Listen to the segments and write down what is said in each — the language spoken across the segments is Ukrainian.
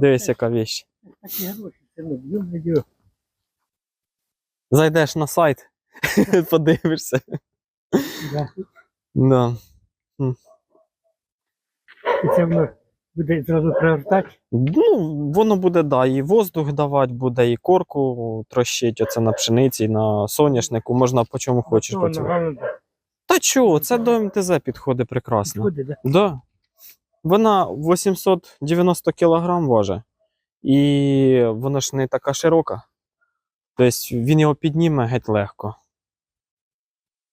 Дивись, яка віч. Такі гроші, це не б'ю, Зайдеш на сайт, подивишся. Да. І це воно буде зразу привертати. Ну, воно буде, да, і воздух давати буде, і корку трощить оце на пшениці, на соняшнику, можна по чому хочеш. Що По воно цьому. головне Та чого, це до МТЗ підходить прекрасно. буде, да? Да. Вона 890 кг важить. І вона ж не така широка. Тобто він його підніме геть легко.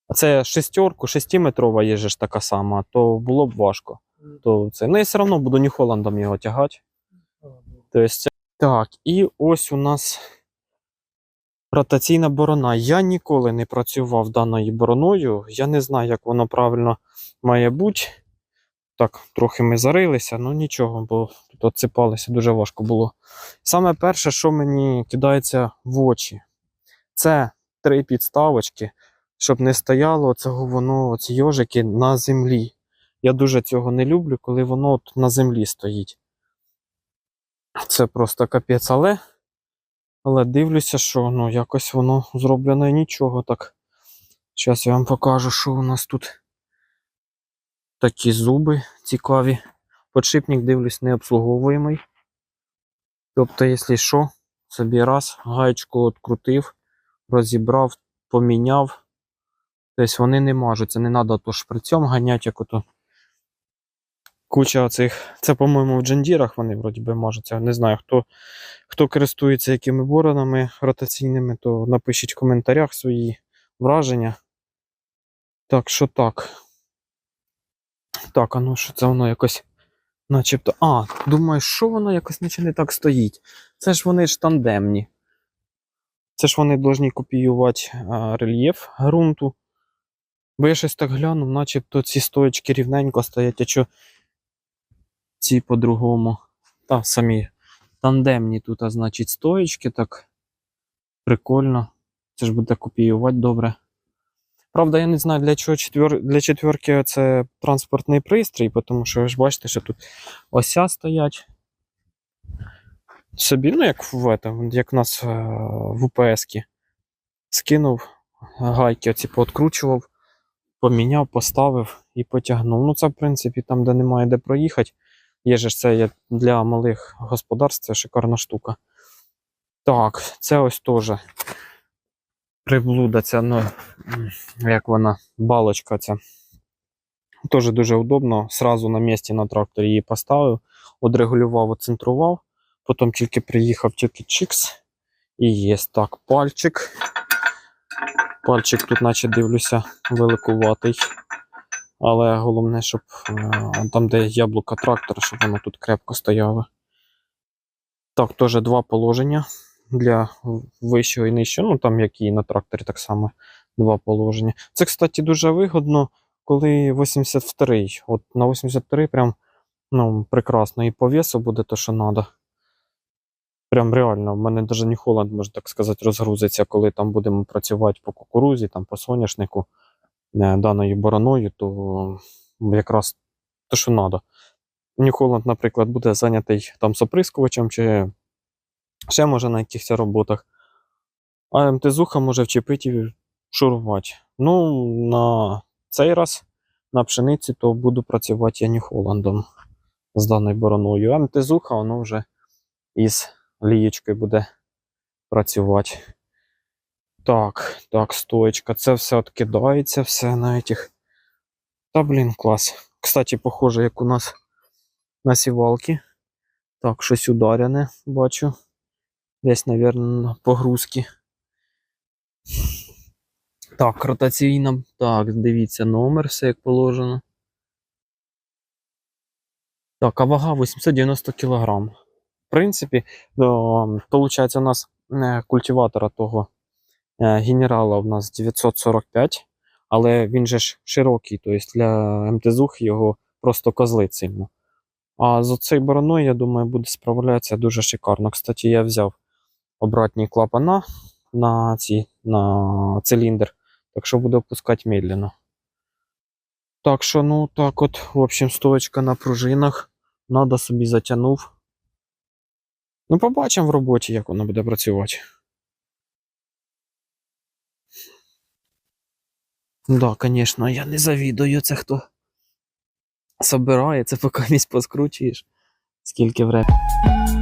А це шестерку, шестиметрова є ж така сама, то було б важко. То це, ну, я все одно буду Нью-Холландом його тягати. Тобто, так, і ось у нас ротаційна борона. Я ніколи не працював даною бороною. Я не знаю, як воно правильно має бути. Так, трохи ми зарилися, ну нічого, бо тут отсипалися, дуже важко було. Саме перше, що мені кидається в очі, це три підставочки, щоб не стояло цього воно, оці йожики на землі. Я дуже цього не люблю, коли воно от на землі стоїть. Це просто капець, але, але дивлюся, що ну, якось воно зроблено нічого так. Зараз я вам покажу, що у нас тут такі зуби цікаві. Подшипник, дивлюсь, не обслуговуємий. Тобто, якщо що, собі раз, гаєчку відкрутив, розібрав, поміняв. Тобто вони не мажуться, не треба то шприцем ганяти, як ото. Куча цих. Це, по-моєму, в джендірах вони вроді би мажуться. Не знаю, хто, хто користується якими боронами ротаційними, то напишіть в коментарях свої враження. Так, що так. Так, а ну що це воно якось. Начебто. А, думаю, що воно якось наче не так стоїть. Це ж вони ж тандемні. Це ж вони повинні копіювати а, рельєф ґрунту. Бо я щось так глянув, начебто ці стоечки рівненько стоять, а що ці по-другому. Та самі тандемні тут, а значить, стоечки так. Прикольно. Це ж буде копіювати добре. Правда, я не знаю, для чого четвер... для четверки це транспортний пристрій, тому що ви ж бачите, що тут ося стоять. Собі, ну, як в, этом, як в нас е, в УПС-кі. Скинув гайки, оці пооткручував, поміняв, поставив і потягнув. Ну, це, в принципі, там, де немає де проїхати. Є ж це є для малих господарств, це шикарна штука. Так, це ось теж приблуда ця, ну, як вона, балочка ця. Теж дуже удобно. Сразу на місці на тракторі її поставив, одрегулював, оцентрував. Потім тільки приїхав, тільки чикс. І є так, пальчик. Пальчик тут, наче дивлюся, великуватий. Але головне, щоб е, там, де яблука трактора, щоб воно тут крепко стояло. Так, теж два положення для вищого і нижчого. Ну, там, як і на тракторі, так само два положення. Це, кстати, дуже вигодно, коли 83-й. От на 83 прям ну, прекрасно. І по весу буде то, що треба. Прям реально, в мене навіть не можна так сказати, розгрузиться, коли там будемо працювати по кукурузі, там по соняшнику е, даною бороною, то якраз те, що треба. Нью-Холланд, наприклад, буде зайнятий там соприскувачем чи ще може на якихось роботах. А МТЗуха може вчепити і шурувати. Ну, на цей раз на пшениці, то буду працювати я Нью-Холландом з даною бороною. А МТЗуха, воно вже із лієчкою буде працювати. Так, так, стоечка. Це все відкидається, все на этих. Та, блін, клас. Кстати, похоже, як у нас на сівалки. Так, щось ударяне, бачу. Десь, мабуть, на погрузки. Так, ротаційна. Так, дивіться, номер, все як положено. Так, а вага 890 кг. Принципі, виходить, у нас е, культиватора того Е, Генерала у нас 945, але він же ж широкий, тобто для МТЗУХ його просто козлить сильно. А з оцею бороною, я думаю, буде справлятися дуже шикарно. Кстати, я взяв обратні клапана на, ці, на циліндр, так що буду опускати медленно. Так що, ну так от, в общем, стоечка на пружинах. Надо собі затягнув. Ну, побачимо в роботі, як воно буде працювати. Да, звісно, я не завідую, це хто собирає, це поки місць поскручуєш. Скільки времени.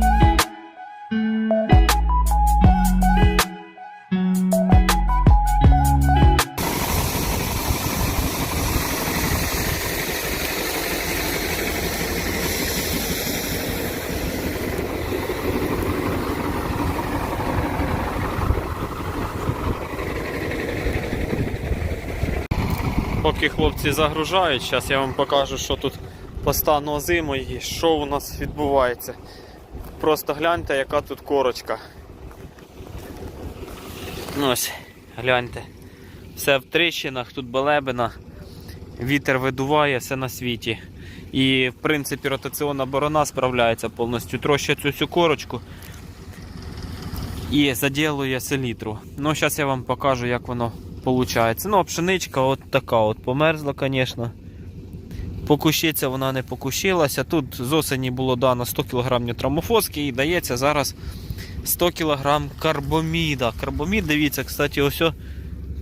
Поки хлопці загружають, зараз я вам покажу, що тут по стану озимої, що у нас відбувається. Просто гляньте, яка тут корочка. Ну ось, гляньте. Все в тріщинах, тут балебина, вітер видуває, все на світі. І, в принципі, ротаційна борона справляється повністю. Трощить цю всю корочку і заділує селітру. Ну, зараз я вам покажу, як воно виходить. Ну, а пшеничка от така от померзла, звісно. Покущиться вона не покущилася. Тут з осені було дано 100 кг нітрамофоски і дається зараз 100 кг карбоміда. Карбомід, дивіться, кстати, ось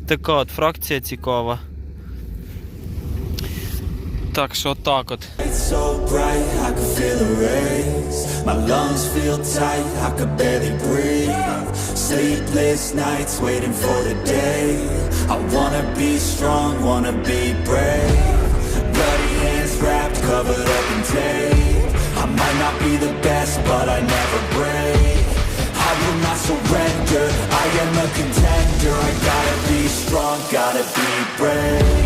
така от фракція цікава. Так що так от. Sleepless nights waiting for the day. I wanna be strong, wanna be brave. Bloody hands wrapped, covered up in tape. I might not be the best, but I never break. I will not surrender, I am a contender. I gotta be strong, gotta be brave.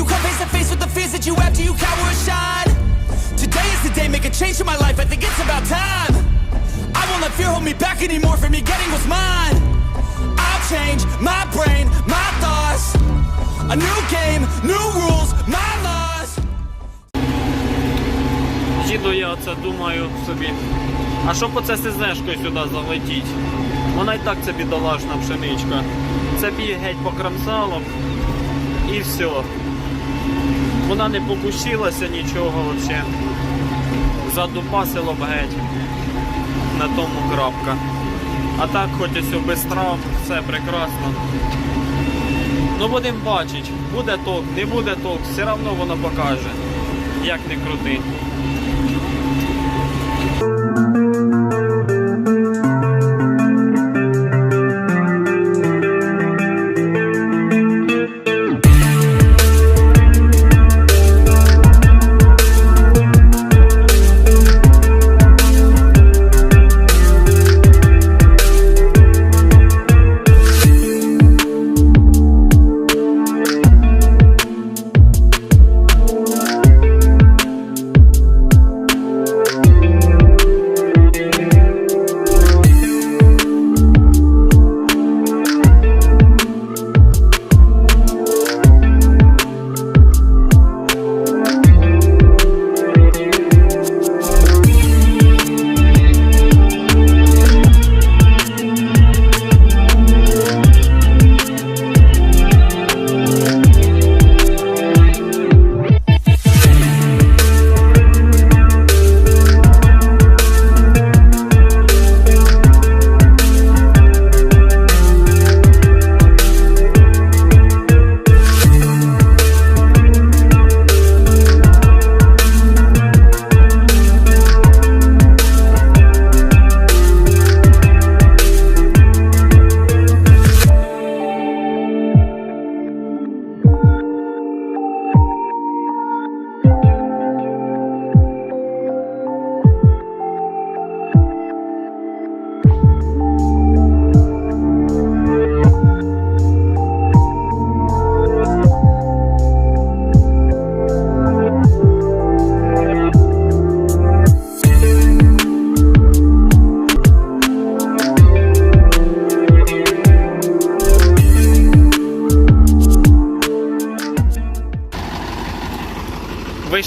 You come face to face with the fears that you have, do you cower or shine? Today is the day, make a change in my life. I think it's about time. I won't let fear hold me back anymore from me getting what's mine. I'll change my brain, my thoughts. A new game, new rules, my laws. Їду я оце думаю собі. А що по це СЗшкою сюди залетіть? Вона і так це бідолашна пшеничка. Це б її геть покрамсало і все. Вона не покусилася нічого взагалі. Задупасило б геть. На тому крапка. А так хоч все без травм, все прекрасно. Ну будемо бачити, буде ток, не буде ток, все одно воно покаже. Як не крути.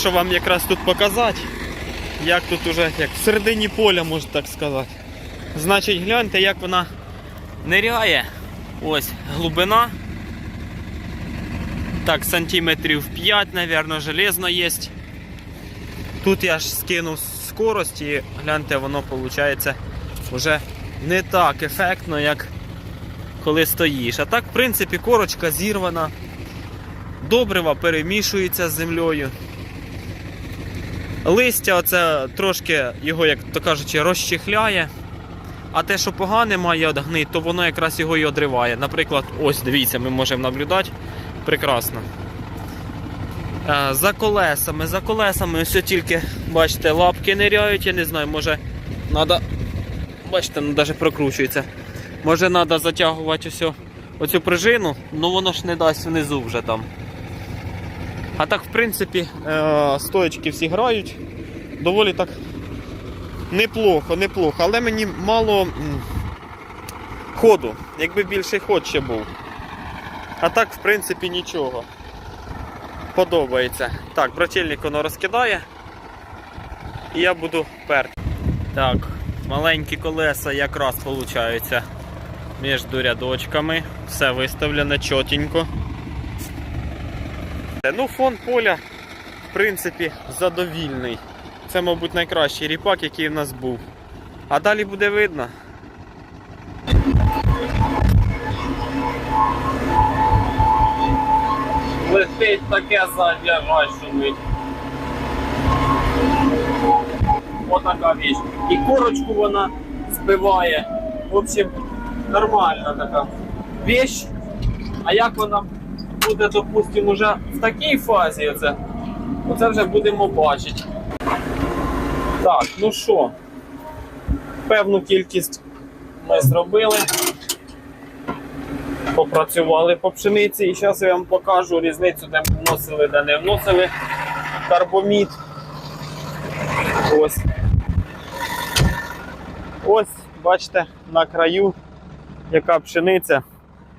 Вийшов вам якраз тут показати, як тут уже, як в середині поля, можна так сказати. Значить, гляньте, як вона ниряє. Ось глибина. Так, сантиметрів 5, мабуть, железно є. Тут я ж скинув скорость і гляньте, воно виходить вже не так ефектно, як коли стоїш. А так, в принципі, корочка зірвана. Добрива перемішується з землею. Листя оце трошки його, як то кажучи, розчехляє. А те, що погане має одгнить, то воно якраз його і одриває. Наприклад, ось дивіться, ми можемо наблюдати. Прекрасно. Е, За колесами, за колесами ось тільки, бачите, лапки ниряють, я не знаю, може треба. Бачите, ну навіть прокручується. Може треба затягувати ось оцю пружину, ну воно ж не дасть внизу вже там. А так, в принципі, е, стоечки всі грають. Доволі так неплохо, неплохо. Але мені мало ходу. Якби більший ход ще був. А так, в принципі, нічого. Подобається. Так, брательник воно розкидає. І я буду перти. Так, маленькі колеса якраз виходить між рядочками. Все виставлено чотенько. Ну, фон поля, в принципі, задовільний. Це, мабуть, найкращий ріпак, який в нас був. А далі буде видно. Летить таке шумить. Отака віч. І корочку вона збиває. В общем, нормальна така віч. А як вона буде, допустимо, вже в такій фазі, оце, оце вже будемо бачити. Так, ну що, певну кількість ми зробили. Попрацювали по пшениці і зараз я вам покажу різницю, де ми вносили, де не вносили карбомід. Ось. Ось, бачите, на краю яка пшениця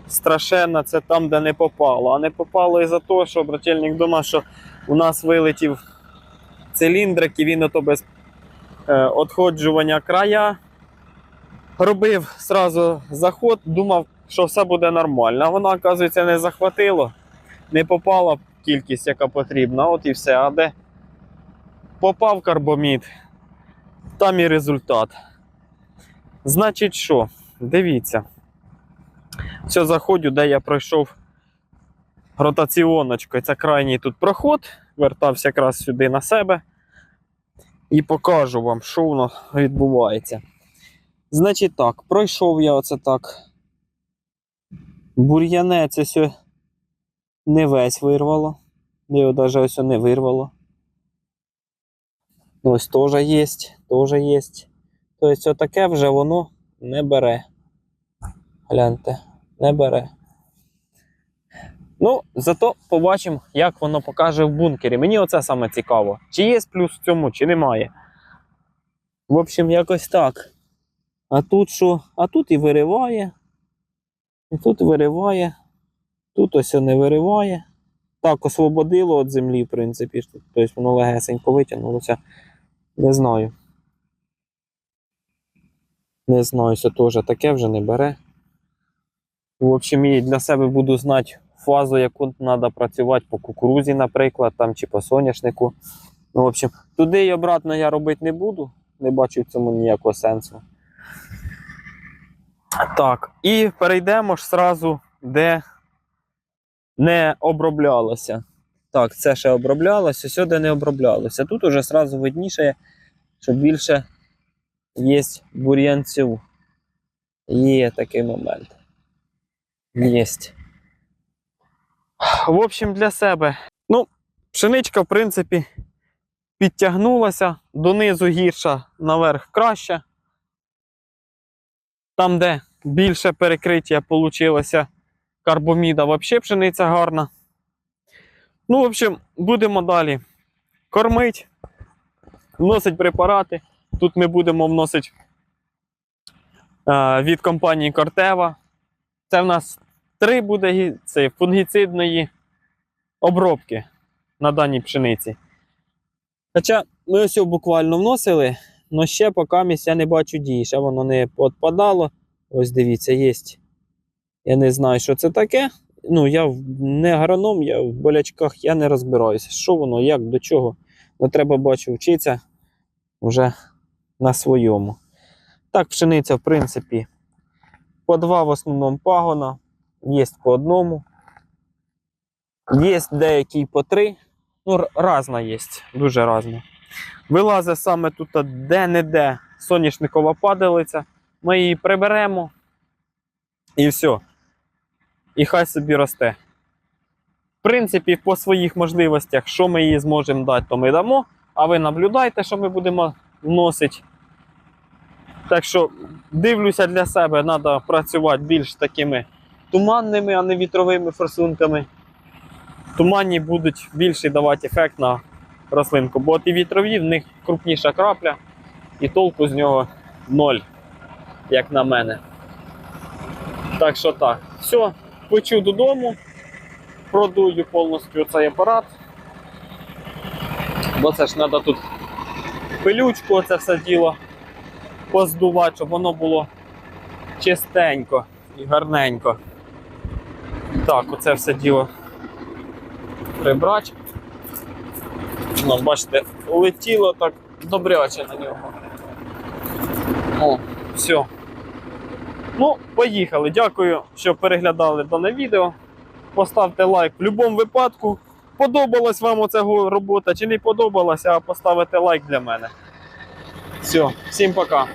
страшенна, це там, де не попало. А не попало із-за того, що брательник думав, що у нас вилетів циліндрик і він ото без е, отходжування края. Робив сразу заход, думав, що все буде нормально. А воно, оказується, не захватило, не попала кількість, яка потрібна. От і все. А де попав карбомід, там і результат. Значить, що? Дивіться. Все, заходжу, де я пройшов ротаціоночкою. Це крайній тут проход. Вертався якраз сюди на себе. І покажу вам, що воно відбувається. Значить так, пройшов я оце так. Бур'янець ось не весь вирвало. Його навіть ось не вирвало. Ось теж є, теж є. Тобто, отаке вже воно не бере. Гляньте, не бере. Ну, зато побачимо, як воно покаже в бункері. Мені оце саме цікаво. Чи є плюс в цьому, чи немає. В общем, якось так. А тут що? А тут і вириває. І тут вириває. Тут ось не вириває. Так, освободило від землі, в принципі. Тобто воно легесенько витягнулося. Не знаю. Не знаю, це теж таке вже не бере. В общем, і для себе буду знати фазу, яку треба працювати по кукурузі, наприклад, там, чи по соняшнику. Ну, в общем, туди і обратно я робити не буду. Не бачу в цьому ніякого сенсу. Так, і перейдемо ж сразу, де не оброблялося. Так, це ще оброблялося, сюди не оброблялося. Тут уже сразу видніше, що більше є бур'янців. Є такий момент. Єсть. В общем, для себе. Ну, пшеничка, в принципі, підтягнулася, донизу гірша, наверх краще. Там, де більше перекриття вийшло карбоміда, взагалі пшениця гарна. Ну, в общем, будемо далі кормити, вносити препарати. Тут ми будемо вносити е, від компанії Кортева. Це в нас три буде це фунгіцидної обробки на даній пшениці. Хоча ми ось буквально вносили, але ще поки я не бачу дії. Ще воно не відпадало. Ось дивіться, є. Я не знаю, що це таке. Ну, я не агроном, я в болячках я не розбираюся. Що воно, як, до чого. Ну, треба бачу вчитися вже на своєму. Так, пшениця, в принципі, по два в основному пагона, є по одному. Є деякі по три. Ну, р- разна є, дуже разна. Вилазить саме тут де-не-де соняшникова падалиця. Ми її приберемо і все. І хай собі росте. В принципі, по своїх можливостях, що ми їй зможемо дати, то ми дамо. А ви наблюдайте, що ми будемо вносити. Так що дивлюся для себе, треба працювати більш такими туманними, а не вітровими форсунками. Туманні будуть більше давати ефект на рослинку, бо ті вітрові, в них крупніша крапля, і толку з нього ноль, як на мене. Так що так. Все, почу додому, продую повністю цей апарат. Бо це ж треба тут пилючку, це все діло поздувати, щоб воно було чистенько і гарненько. Так, оце все діло прибрати. Ну, бачите, летіло так добряче на нього. О, все. Ну, поїхали. Дякую, що переглядали дане відео. Поставте лайк в будь-якому випадку. Подобалась вам оця робота чи не подобалася, поставите лайк для мене. Все, всім пока.